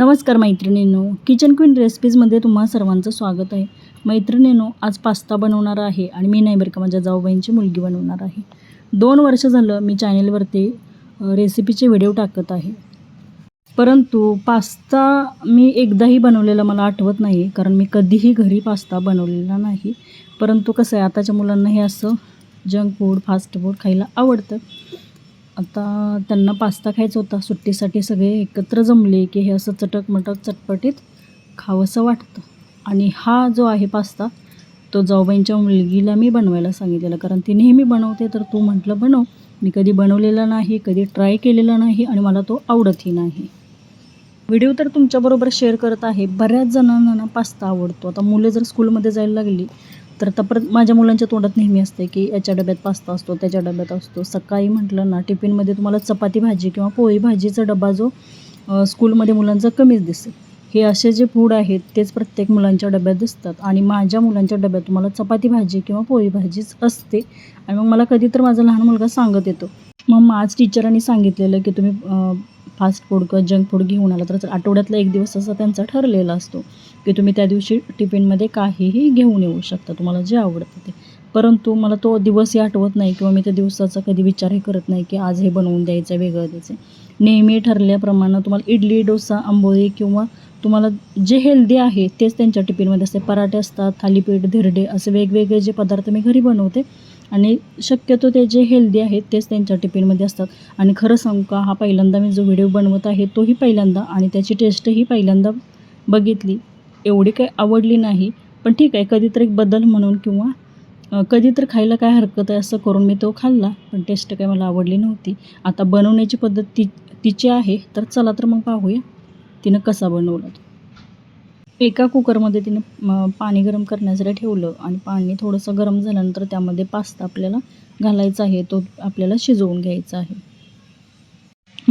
नमस्कार मैत्रिणींनो kitchen queen रेसिपीजमध्ये तुम्हा सर्वांचं स्वागत आहे. मैत्रिणींनो आज पास्ता बनवणार आहे आणि मी नाही बरं का माझ्या जाऊबाईंची मुलगी बनवणार आहे. दोन वर्ष झालं मी चॅनेलवरती रेसिपीचे व्हिडिओ टाकत आहे. परंतु पास्ता मी एकदाही बनवलेला मला आठवत नाही कारण मी कधीही घरी पास्ता बनवलेला नाही. परंतु कसं आहे आताच्या मुलांना हे असं जंक फूड फास्ट फूड खायला आवडतं. आता त्यांना पास्ता खायचा होता. सुट्टीसाठी सगळे एकत्र जमले की हे असं चटक मटक चटपटीत खावंसं वाटतं. आणि हा जो आहे पास्ता तो जाऊबाईंच्या मुलगीला मी बनवायला सांगितलेला. कारण ती नेहमी बनवते तर तू म्हटलं बनव. मी कधी बनवलेला नाही कधी ट्राय केलेला नाही आणि मला तो आवडतही नाही. व्हिडिओ तर तुमच्याबरोबर शेअर करत आहे. बऱ्याच जणांना ना पास्ता आवडतो. आता मुलं जर स्कूलमध्ये जायला लागली तर आता परत माझ्या मुलांच्या तोंडात नेहमी असते की याच्या डब्यात पास्ता असतो त्याच्या डब्यात असतो. सकाळी म्हटलं ना टिफिनमध्ये तुम्हाला चपाती भाजी किंवा पोळी भाजीचा डबा जो स्कूलमध्ये मुलांचा कमीच दिसेल हे असे जे फूड आहेत तेच प्रत्येक मुलांच्या डब्यात दिसतात. आणि माझ्या मुलांच्या डब्यात तुम्हाला चपाती भाजी किंवा पोळी भाजीच असते. आणि मग मला कधी तर माझा लहान मुलगा सांगत येतो. मग माझ टीचरांनी सांगितलेलं की तुम्ही फास्ट फूड किंवा जंक फूड घेऊन आला तर आठवड्यातला एक दिवस असा त्यांचा ठरलेला असतो की तुम्ही त्या दिवशी टिफिनमध्ये काहीही घेऊन येऊ शकता तुम्हाला जे आवडतं ते. परंतु मला तो दिवसही आठवत नाही किंवा मी त्या दिवसाचा कधी विचारही करत नाही की आज हे बनवून द्यायचं आहे वेगळं द्यायचं. आहे नेहमी ठरल्याप्रमाणे तुम्हाला इडली डोसा आंबोळी किंवा तुम्हाला जे हेल्दी आहे तेच त्यांच्या टिफिनमध्ये असते. पराठे असतात थालीपीठ धिरडे असे वेगवेगळे जे पदार्थ मी घरी बनवते आणि शक्यतो ते जे हेल्दी आहेत तेच त्यांच्या टिफिनमध्ये असतात. आणि खरं सांगू का हा पहिल्यांदा मी जो व्हिडिओ बनवत आहे तोही पहिल्यांदा आणि त्याची टेस्टही पहिल्यांदा बघितली. एवढी काही आवडली नाही पण ठीक आहे कधीतरी एक बदल म्हणून किंवा कधी तर खायला काय हरकत आहे असं करून मी तो खाल्ला पण टेस्ट काय मला आवडली नव्हती. आता बनवण्याची पद्धत ती तिची आहे तर चला तर मग पाहूया तिनं कसा बनवला तो. एका कुकरमध्ये तिने पाणी गरम करण्यासाठी ठेवलं आणि पाणी थोडंसं गरम झाल्यानंतर त्यामध्ये पास्ता आपल्याला घालायचा आहे तो आपल्याला शिजवून घ्यायचा आहे.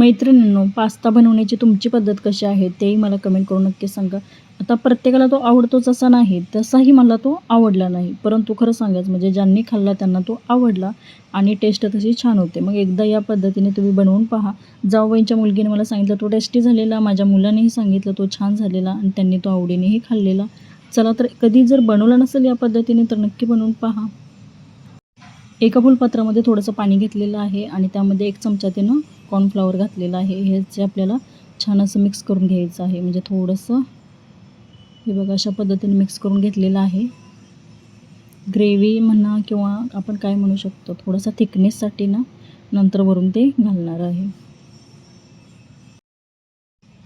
मैत्रिणींनो पास्ता बनवण्याची तुमची पद्धत कशी आहे तेही मला कमेंट करून नक्की सांगा. आता प्रत्येकाला तो आवडतोच असा नाही तसाही मला तो आवडला नाही. परंतु खरं सांगायचं म्हणजे ज्यांनी खाल्ला त्यांना तो आवडला आणि टेस्ट तशी छान होते. मग एकदा या पद्धतीने तुम्ही बनवून पहा. जाऊबाईंच्या मुलगीने मला सांगितलं तो टेस्टी झालेला माझ्या मुलानेही सांगितलं तो छान झालेला आणि त्यांनी तो आवडीनेही खाल्लेला. चला तर कधी जर बनवला नसेल या पद्धतीने तर नक्की बनवून पहा. एका फुलपात्रामध्ये थोडंसं पाणी घेतलेलं आहे आणि त्यामध्ये एक चमचा त्यानं कॉर्नफ्लॉवर घातलेलं आहे. हे जे आपल्याला छान असं मिक्स करून घ्यायचं आहे. म्हणजे थोडंसं हे बघा अशा पद्धतीने मिक्स करून घेतलेलं आहे. ग्रेव्ही म्हणा किंवा आपण काय म्हणू शकतो थोडासा थिकनेससाठी ना नंतर वरून ते घालणार आहे.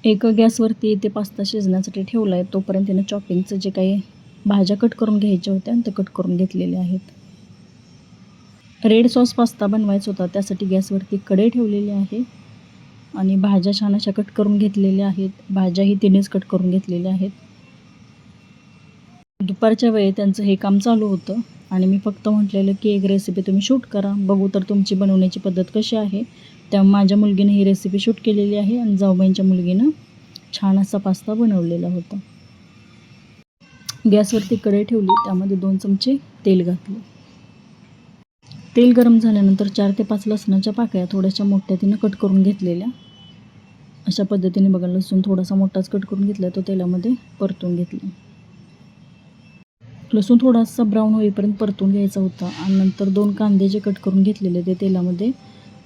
एक गॅसवरती ते पास्ता शिजण्यासाठी ठेवला आहे तोपर्यंत त्यानं चॉपिंगचं जे काही भाज्या कट करून घ्यायच्या होत्या ते कट करून घेतलेल्या आहेत. रेड सॉस पास्ता बनवायचा होता. त्यासाठी गॅसवरती कढई ठेवलेली आहे आणि भाज्या छान अशा कट करून घेतलेल्या आहेत. भाज्याही तिनेच कट करून घेतलेल्या आहेत. दुपारच्या वेळी त्यांचं हे काम चालू होतं आणि मी फक्त म्हटलेलं की एक रेसिपी तुम्ही शूट करा. बघू तर तुमची बनवण्याची पद्धत कशी आहे. त्या माझ्या मुलगीने ही रेसिपी शूट केलेली आहे आणि जाऊबाईंच्या मुलगीनं छान असा पास्ता बनवलेला होता. गॅसवरती कढई ठेवली. त्यामध्ये दोन चमचे तेल घातले. तेल गरम झाल्यानंतर चार ते पाच लसणाच्या पाकळ्या थोड्याशा मोठ्या तिनं कट करून घेतलेल्या. अशा पद्धतीने बघा लसूण थोडासा मोठाच कट करून घेतला तो तेलामध्ये परतून घेतला. लसूण थोडासा ब्राऊन होईपर्यंत परतून घ्यायचा होता आणि नंतर दोन कांदे जे कट करून घेतलेले ते तेलामध्ये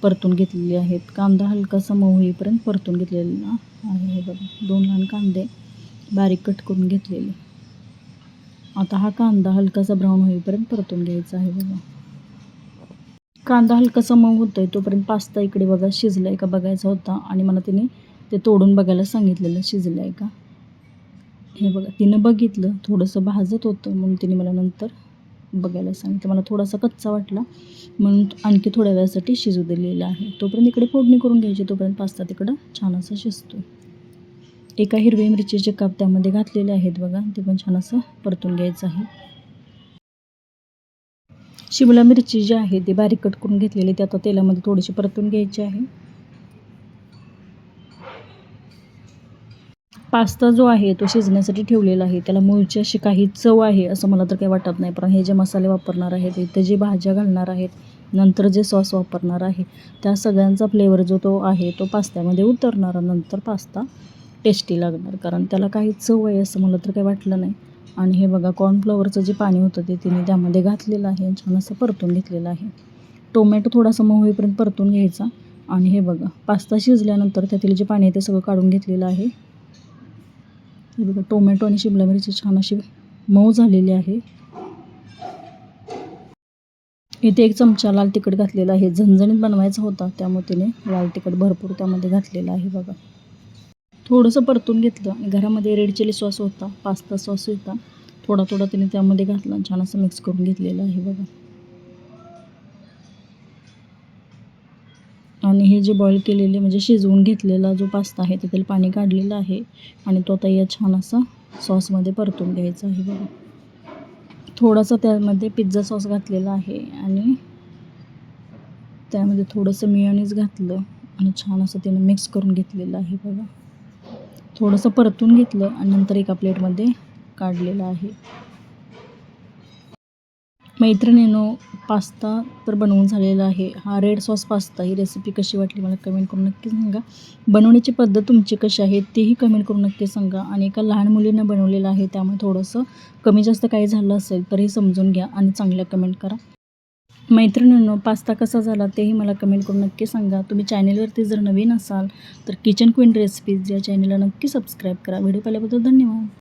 परतून घेतलेले आहेत. कांदा हलकासा मऊ होईपर्यंत परतून घेतलेला आहे. हे बघा दोन लहान कांदे बारीक कट करून घेतलेले. आता हा कांदा हलकासा ब्राऊन होईपर्यंत परतून घ्यायचा आहे बघा. कांदा हलकासा मऊ होतोय तोपर्यंत पास्ता इकडे बघा शिजला आहे का बघायचा होता. आणि मला तिने ते तोडून बघायला सांगितलेलं शिजलं आहे का? हे बघा तिनं बघितलं थोडंसं भाजत होतं म्हणून तिने मला नंतर बघायला सांगितलं. मला थोडासा कच्चा वाटला म्हणून आणखी थोड्या वेळासाठी शिजू दिलेला आहे. तोपर्यंत इकडे फोडणी करून घ्यायची तोपर्यंत पास्ता तिकडं छान असा शिजतो एका हिरवी मिरचीचे काप त्यामध्ये घातलेले आहेत बघा ते पण छान असं परतून घ्यायचं आहे. शिमला मिरची जी आहे ती बारीक कट करून घेतलेली ती आता तेलामध्ये थोडीशी परतून घ्यायची आहे. पास्ता जो आहे तो शिजण्यासाठी ठेवलेला आहे. त्याला मूळची अशी काही चव आहे असं मला तर काही वाटत नाही. पण हे जे मसाले वापरणार आहेत इथे जे भाज्या घालणार आहेत नंतर जे सॉस वापरणार आहे त्या सगळ्यांचा फ्लेवर जो तो आहे तो पास्त्यामध्ये उतरणार नंतर पास्ता टेस्टी लागणार. कारण त्याला काही चव आहे असं मला तर काही वाटलं नाही. आणि हे बघा कॉर्नफ्लॉवरचं जे पाणी होतं ते तिने त्यामध्ये घातलेलं आहे छान असं परतून घेतलेलं आहे. टोमॅटो थोडासा मऊ होईपर्यंत परतून घ्यायचा. आणि हे बघा पास्ता शिजल्यानंतर त्यातील जे पाणी आहे ते सगळं काढून घेतलेलं आहे. हे बघा टोमॅटो आणि शिमला मिरची छान अशी मऊ झालेली आहे. इथे एक चमचा लाल तिखट घातलेला आहे. झणझणीत बनवायचा होता त्यामुळे तिने लाल तिखट भरपूर त्यामध्ये घातलेलं आहे बघा. थोडंसं परतून घेतलं. घरामध्ये रेड चिली सॉस होता पास्ता सॉस होता. थोडा थोडा तिने त्यामध्ये घातला आणि छान असं मिक्स करून घेतलेलं आहे बघा. आणि हे जे बॉईल केलेले म्हणजे शिजवून घेतलेला जो पास्ता आहे त्यातील पाणी काढलेलं आहे. आणि तो आता या छान असा सॉसमध्ये परतून घ्यायचा आहे बघा. थोडासा त्यामध्ये पिझ्झा सॉस घातलेला आहे आणि त्यामध्ये थोडंसं मियोनीज घातलं. आणि छान असं त्यानं मिक्स करून घेतलेलं आहे बघा. थोडंसं परतून घेतलं आणि नंतर एका प्लेटमध्ये काढलेलं आहे. मैत्रिणीनो पास्ता तर बनवून झालेला आहे. हा रेड सॉस पास्ता. ही रेसिपी कशी वाटली मला कमेंट करून नक्की सांगा. बनवण्याची पद्धत तुमची कशी आहे तेही कमेंट करून नक्की सांगा. आणि एका लहान मुलीनं बनवलेलं आहे त्यामुळे थोडंसं कमी जास्त काही झालं असेल तरी समजून घ्या आणि चांगल्या कमेंट करा. मैत्रिणींनो पास्ता कसा झाला तेही मला कमेंट करून नक्की सांगा. तुम्ही चॅनेलवरती जर नवीन असाल तर किचन क्वीन रेसिपीज या चॅनलला नक्की सबस्क्राईब करा. व्हिडिओ पाहिल्याबद्दल धन्यवाद.